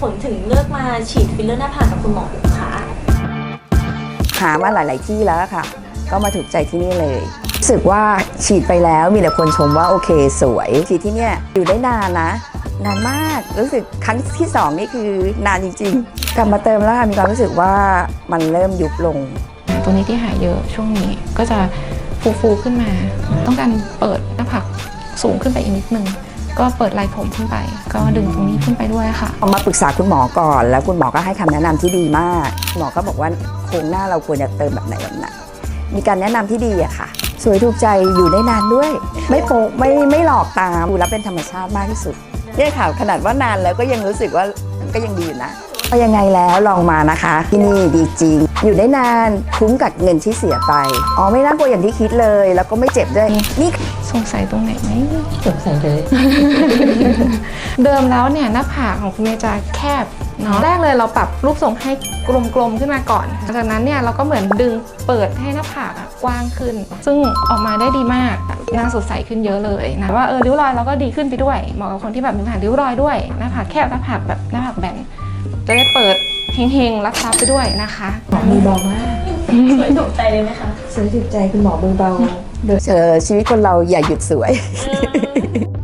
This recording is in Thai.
ผลถึงเลือกมาฉีดฟิลเลอร์หน้าผากกับคุณหมอบุ๋มคะหามาหลาย ๆ ที่แล้วค่ะ ก็มาถูกใจที่นี่เลยรู้สึกว่าฉีดไปแล้วมีแต่คนชมว่าโอเคสวยฉีดที่เนี่ยอยู่ได้นานนะ นานมากรู้สึกครั้งที่สองนี่คือนานจริง ๆ กลับมาเติมแล้วค่ะมีความรู้สึกว่ามันเริ่มยุบลง ตรงนี้ที่หายเยอะช่วงนี้ก็จะฟูฟูๆขึ้นมา ต้องการเปิดหน้าผากสูงขึ้นไปอีกนิดนึง ก็เปิดไหล่ผมขึ้นไป ก็ดึงตรงนี้ขึ้นไปด้วยค่ะพอมาปรึกษาคุณหมอก่อน แล้วคุณหมอก็ให้คำแนะนำที่ดีมากหมอก็บอกว่าโครงหน้าเราควรจะเติมแบบไหนแบบไหนมีการแนะนำที่ดีอะค่ะ สวยถูกใจอยู่ได้นานด้วย ไม่โปะไม่ไม่หลอกตาดูแล้วเป็นธรรมชาติมากที่สุดเนี่ยค่ะขนาดว่านานแล้วก็ยังรู้สึกว่าก็ยังดีอยู่นะ ก็ยังไงแล้วลองมานะคะ ที่นี่ดีจริง อยู่ได้นานคุ้มกับเงินที่เสียไป อ๋อไม่น่ากลัวอย่างที่คิดเลย แล้วก็ไม่เจ็บด้วยนี่สงสัยตรงไหนไหมสงสัยเลย เดิมแล้วเนี่ยหน้าผากของคุณเมย์จะแคบเนาะแรกเลยเราปรับรูปทรงให้กลมๆขึ้นมาก่อนหลังจากนั้นเนี่ยเราก็เหมือนดึงเปิดให้หน้าผากอะกว้างขึ้น ซึ่งออกมาได้ดีมากหน้าสดใสขึ้นเยอะเลยนะว่าเออริ้วรอยเราก็ดีขึ้นไปด้วยเหมาะกับคนที่แบบมีปัญหาริ้วรอยด้วยหน้าผากแคบหน้าผากแบบหน้าผากแบน จะได้เปิดเฮงๆรับทรัพย์ไปด้วยนะคะมือเบามากสวยถูกใจเลยไหมคะสวยถูกใจคุณหมอมือเบาเจอชีวิตคนเราอย่าหยุดสวยเออ